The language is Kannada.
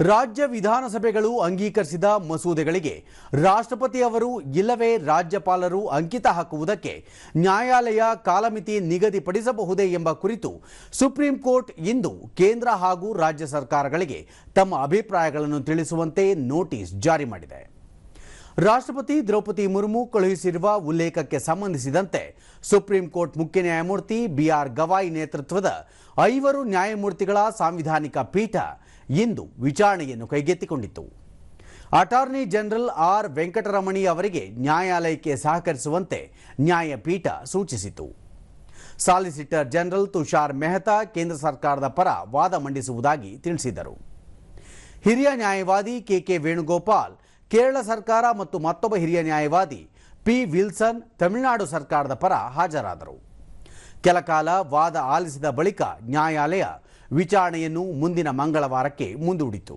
ರಾಜ್ಯ ವಿಧಾನಸಭೆಗಳು ಅಂಗೀಕರಿಸಿದ ಮಸೂದೆಗಳಿಗೆ ರಾಷ್ಟ್ರಪತಿ ಅವರು ಇಲ್ಲವೇ ರಾಜ್ಯಪಾಲರು ಅಂಕಿತ ಹಾಕುವುದಕ್ಕೆ ನ್ಯಾಯಾಲಯ ಕಾಲಮಿತಿ ನಿಗದಿಪಡಿಸಬಹುದೇ ಎಂಬ ಕುರಿತು ಸುಪ್ರೀಂ ಕೋರ್ಟ್ ಇಂದು ಕೇಂದ್ರ ಹಾಗೂ ರಾಜ್ಯ ಸರ್ಕಾರಗಳಿಗೆ ತಮ್ಮ ಅಭಿಪ್ರಾಯಗಳನ್ನು ತಿಳಿಸುವಂತೆ ನೋಟಿಸ್ ಜಾರಿ ಮಾಡಿದೆ. ರಾಷ್ಟ್ರಪತಿ ದ್ರೌಪದಿ ಮುರ್ಮು ಕಳುಹಿಸಿರುವ ಉಲ್ಲೇಖಕ್ಕೆ ಸಂಬಂಧಿಸಿದಂತೆ ಸುಪ್ರೀಂ ಕೋರ್ಟ್ ಮುಖ್ಯ ನ್ಯಾಯಮೂರ್ತಿ ಬಿಆರ್ ಗವಾಯಿ ನೇತೃತ್ವದ ಐವರು ನ್ಯಾಯಮೂರ್ತಿಗಳ ಸಾಂವಿಧಾನಿಕ ಪೀಠ ಇಂದು ವಿಚಾರಣೆಯನ್ನು ಕೈಗೆತ್ತಿಕೊಂಡಿತು ಅಟಾರ್ನಿ ಜನರಲ್ ಆರ್. ವೆಂಕಟರಮಣಿ ಅವರಿಗೆ ನ್ಯಾಯಾಲಯಕ್ಕೆ ಸಹಕರಿಸುವಂತೆ ನ್ಯಾಯಪೀಠ ಸೂಚಿಸಿತು. ಸಾಲಿಸಿಟರ್ ಜನರಲ್ ತುಷಾರ್ ಮೆಹ್ತಾ ಕೇಂದ್ರ ಸರ್ಕಾರದ ಪರ ವಾದ ಮಂಡಿಸುವುದಾಗಿ ತಿಳಿಸಿದರು. ಹಿರಿಯ ನ್ಯಾಯವಾದಿ ಕೆಕೆ ವೇಣುಗೋಪಾಲ್ ಕೇರಳ ಸರ್ಕಾರ ಮತ್ತು ಮತ್ತೊಬ್ಬ ಹಿರಿಯ ನ್ಯಾಯವಾದಿ ಪಿ ವಿಲ್ಸನ್ ತಮಿಳುನಾಡು ಸರ್ಕಾರದ ಪರ ಹಾಜರಾದರು. ಕೆಲಕಾಲ ವಾದ ಆಲಿಸಿದ ಬಳಿಕ ನ್ಯಾಯಾಲಯ ವಿಚಾರಣೆಯನ್ನು ಮುಂದಿನ ಮಂಗಳವಾರಕ್ಕೆ ಮುಂದೂಡಿತು.